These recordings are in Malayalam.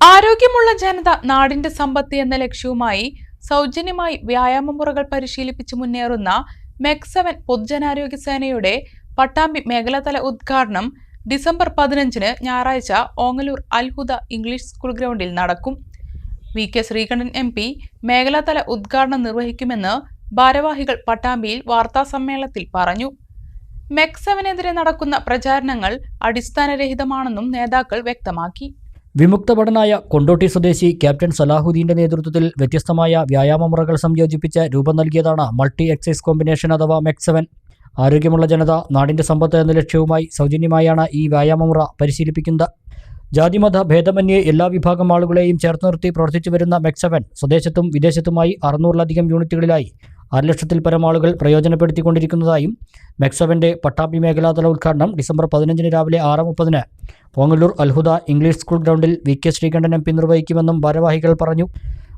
ആരോഗ്യമുള്ള ജനത നാടിന്റെ സമ്പത്ത് എന്ന ലക്ഷ്യവുമായി സൗജന്യമായി വ്യായാമ മുറകൾ പരിശീലിപ്പിച്ച് മുന്നേറുന്ന മെക്സവൻ പൊതുജനാരോഗ്യ സേനയുടെ പട്ടാമ്പി മേഖലാതല ഉദ്ഘാടനം ഡിസംബർ പതിനഞ്ചിന് ഞായറാഴ്ച ഓങ്ങലൂർ അൽഹുദ ഇംഗ്ലീഷ് സ്കൂൾ ഗ്രൗണ്ടിൽ നടക്കും. V K Sreekantan M P മേഖലാതല ഉദ്ഘാടനം നിർവഹിക്കുമെന്ന് ഭാരവാഹികൾ പട്ടാമ്പിയിൽ വാർത്താസമ്മേളനത്തിൽ പറഞ്ഞു. മെക്സവനെതിരെ നടക്കുന്ന പ്രചാരണങ്ങൾ അടിസ്ഥാനരഹിതമാണെന്നും നേതാക്കൾ വ്യക്തമാക്കി. വിമുക്തഭടനായ കൊണ്ടോട്ടി സ്വദേശി ക്യാപ്റ്റൻ സലാഹുദ്ദീന്റെ നേതൃത്വത്തിൽ വ്യത്യസ്തമായ വ്യായാമമുറകൾ സംയോജിപ്പിച്ച് രൂപം നൽകിയതാണ് മൾട്ടി എക്സൈസ് കോമ്പിനേഷൻ അഥവാ മെക്സവൻ. ആരോഗ്യമുള്ള ജനത നാടിന്റെ സമ്പത്ത് എന്ന ലക്ഷ്യവുമായി സൗജന്യമായാണ് ഈ വ്യായാമമുറ പരിശീലിപ്പിക്കുന്നത്. ജാതിമത ഭേദമന്യേ എല്ലാ വിഭാഗം ആളുകളെയും ചേർത്ത് നിർത്തി പ്രവർത്തിച്ചു വരുന്ന മെക്സവൻ സ്വദേശത്തും വിദേശത്തുമായി അറുന്നൂറിലധികം യൂണിറ്റുകളിലായി അര ലക്ഷത്തിൽ പരം ആളുകൾ പ്രയോജനപ്പെടുത്തിക്കൊണ്ടിരിക്കുന്നതായും മെക്സവന്റെ പട്ടാമ്പി മേഖലാതല ഉദ്ഘാടനം ഡിസംബർ പതിനഞ്ചിന് രാവിലെ ആറ് മുപ്പതിന് പോങ്ങല്ലൂർ അൽഹുദ ഇംഗ്ലീഷ് സ്കൂൾ ഗ്രൗണ്ടിൽ V K Sreekantan M P നിർവഹിക്കുമെന്നും ഭാരവാഹികൾ പറഞ്ഞു.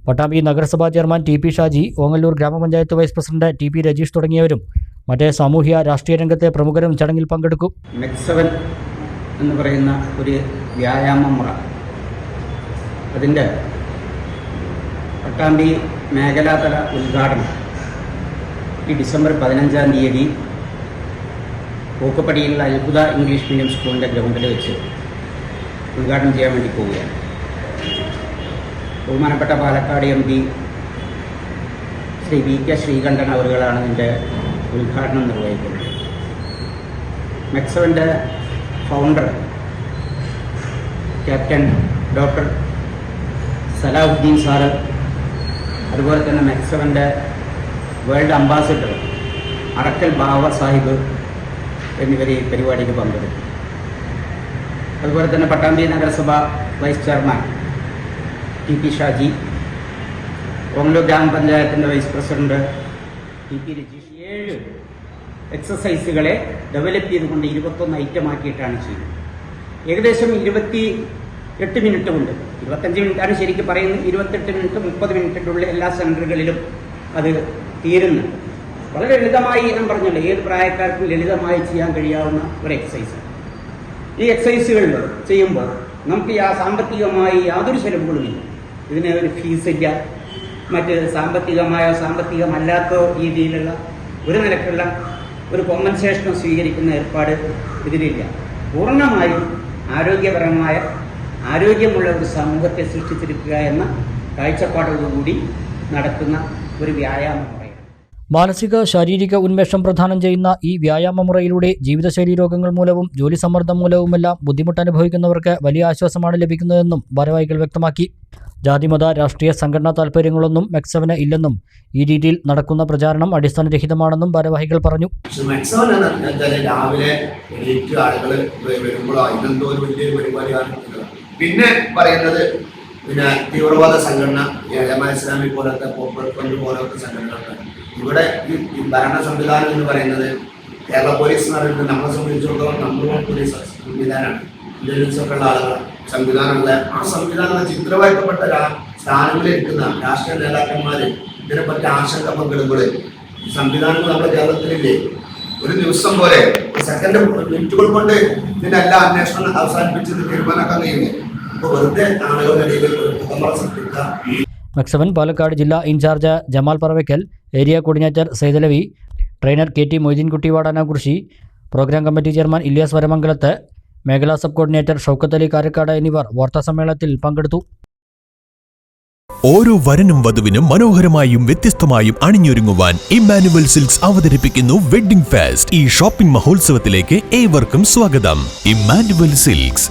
പട്ടാമ്പി നഗരസഭാ chairman T P Shaji Ongallur ഗ്രാമപഞ്ചായത്ത് vice president T P Rajeesh തുടങ്ങിയവരും മറ്റേ സാമൂഹ്യ രാഷ്ട്രീയ രംഗത്തെ പ്രമുഖരും ചടങ്ങിൽ പങ്കെടുക്കും. എന്ന് പറയുന്ന ഒരു വ്യായാമ മുറ. അതിന്റെ പട്ടാമ്പി മേഖലാതല ഉദ്ഘാടനം ഈ ഡിസംബർ പതിനഞ്ചാം തീയതി പൂക്കപ്പടിയിലുള്ള അത്ഭുത ഇംഗ്ലീഷ് മീഡിയം സ്കൂളിന്റെ ഗ്രൗണ്ടിൽ വെച്ച് ഉദ്ഘാടനം ചെയ്യാൻ വേണ്ടി പോവുകയാണ്. ബഹുമാനപ്പെട്ട Palakkad M P Shri V K Sreekantan അവറുകളാണ് ഇതിന്റെ ഉദ്ഘാടനം നിർവഹിക്കുന്നത്. മെക്സവന്റെ founder captain doctor Salahuddin sir അതുപോലെ തന്നെ മെക്സവന്റെ വേൾഡ് അംബാസിഡർ അറക്കൽ ബാവ സാഹിബ് എന്നിവർ ഈ പരിപാടിയിൽ പങ്കെടുത്തു. അതുപോലെ തന്നെ പട്ടാമ്പി നഗരസഭ vice chairman T P Shaji Ongallur ഗ്രാമപഞ്ചായത്തിന്റെ vice president T P Rajeesh ഏഴ് എക്സസൈസുകളെ ഡെവലപ്പ് ചെയ്തുകൊണ്ട് ഇരുപത്തൊന്ന് ഐറ്റം ആക്കിയിട്ടാണ് ചെയ്യുന്നത്. ഏകദേശം ഇരുപത്തി എട്ട് മിനിറ്റ് കൊണ്ട് ഇരുപത്തഞ്ച് മിനിറ്റാണ് ശരിക്കും പറയുന്നത്. ഇരുപത്തെട്ട് മിനിറ്റ് മുപ്പത് മിനിറ്റിനുള്ളിൽ എല്ലാ സെന്ററുകളിലും അത് തീരുന്നു. വളരെ ലളിതമായി ഞാൻ പറഞ്ഞല്ലോ ഏത് പ്രായക്കാർക്കും ലളിതമായി ചെയ്യാൻ കഴിയാവുന്ന ഒരു എക്സസൈസ് ഈ എക്സസൈസുകൾ ചെയ്യുമ്പോൾ നമുക്ക് ആ സാമ്പത്തികമായി യാതൊരു ചെലവുകളുമില്ല ഇതിന് ഒരു ഫീസില്ല മറ്റ് സാമ്പത്തികമായോ സാമ്പത്തികമല്ലാത്ത രീതിയിലുള്ള ഒരു നിലക്കുള്ള ഒരു കോമ്പൻസേഷനോ സ്വീകരിക്കുന്ന ഏർപ്പാട് ഇതിലില്ല. പൂർണമായും ആരോഗ്യപരമായ ആരോഗ്യമുള്ള ഒരു സമൂഹത്തെ സൃഷ്ടിച്ചിരിക്കുക എന്ന കാഴ്ചപ്പാടോടുകൂടി നടത്തുന്ന ഒരു വ്യായാമ. മുറയാണ് മാനസിക ശാരീരിക ഉന്മേഷം പ്രദാനം ചെയ്യുന്ന ഈ വ്യായാമ മുറയിലൂടെ ജീവിതശൈലി രോഗങ്ങൾ മൂലവും ജോലി സമ്മർദ്ദം മൂലവുമെല്ലാം ബുദ്ധിമുട്ട് അനുഭവിക്കുന്നവർക്ക് വലിയ ആശ്വാസമാണ് ലഭിക്കുന്നതെന്നും ഭാരവാഹികൾ വ്യക്തമാക്കി. ജാതിമത രാഷ്ട്രീയ സംഘടനാ താൽപ്പര്യങ്ങളൊന്നും മെക്സവന് ഇല്ലെന്നും ഈ രീതിയിൽ നടക്കുന്ന പ്രചാരണം അടിസ്ഥാനരഹിതമാണെന്നും ഭാരവാഹികൾ പറഞ്ഞു. പിന്നെ പറയുന്നത് പിന്നെ തീവ്രവാദ സംഘടന ഇസ്ലാമി പോലത്തെ പോപ്പുലർ ഫ്രണ്ട് പോലത്തെ സംഘടനകൾ ഇവിടെ ഈ ഭരണ സംവിധാനം എന്ന് പറയുന്നത് കേരള പോലീസ് എന്ന് പറയുന്നത് നമ്മളെ സംബന്ധിച്ചിടത്തോളം നമ്പർ വൺ പോലീസ് സംവിധാനമാണ്. ഇന്റലിജൻസ് ഒക്കെ ഉള്ള ആളുകൾ സംവിധാനമുള്ള ആ സംവിധാനം സ്ഥാനങ്ങളിൽ ഇരിക്കുന്ന രാഷ്ട്രീയ നേതാക്കന്മാര് ഇതിനെപ്പറ്റി ആശങ്ക പങ്കിടുമ്പോൾ സംവിധാനങ്ങൾ നമ്മുടെ കേരളത്തിലില്ലേ? ഒരു ദിവസം പോലെ സെക്കൻഡ് മിനിറ്റുകൾ കൊണ്ട് ഇതിന്റെ എല്ലാ അന്വേഷണം അവസാനിപ്പിച്ച് ഇത് തീരുമാനമാക്കാൻ കഴിയുന്നത് അപ്പൊ വെറുതെ ആളുകളുടെ ഇടയിൽ ഒരു മുഖമറ സൃഷ്ടിക്കുക മെക്സവൻ പാലക്കാട് ജില്ലാ in charge Jamal Paravakkal area coordinator Saithalavi trainer K T Moideenkutty Vadanakurissi programme committee chairman Iliyas Varamangalath മേഖലാ സബ് കോർഡിനേറ്റർ ഷൗക്കത്ത് അലി കാരക്കാട് എന്നിവർ വാർത്താസമ്മേളനത്തിൽ പങ്കെടുത്തു. ഓരോ വരനും വധുവിനും മനോഹരമായും വ്യത്യസ്തമായും അണിഞ്ഞൊരുങ്ങുവാൻ ഇമ്മാനുവൽ സിൽക്സ് അവതരിപ്പിക്കുന്നു വെഡ്ഡിംഗ് ഫാസ്റ്റ്. ഈ ഷോപ്പിംഗ് മഹോത്സവത്തിലേക്ക് ഏവർക്കും സ്വാഗതം. Emmanuel Silks.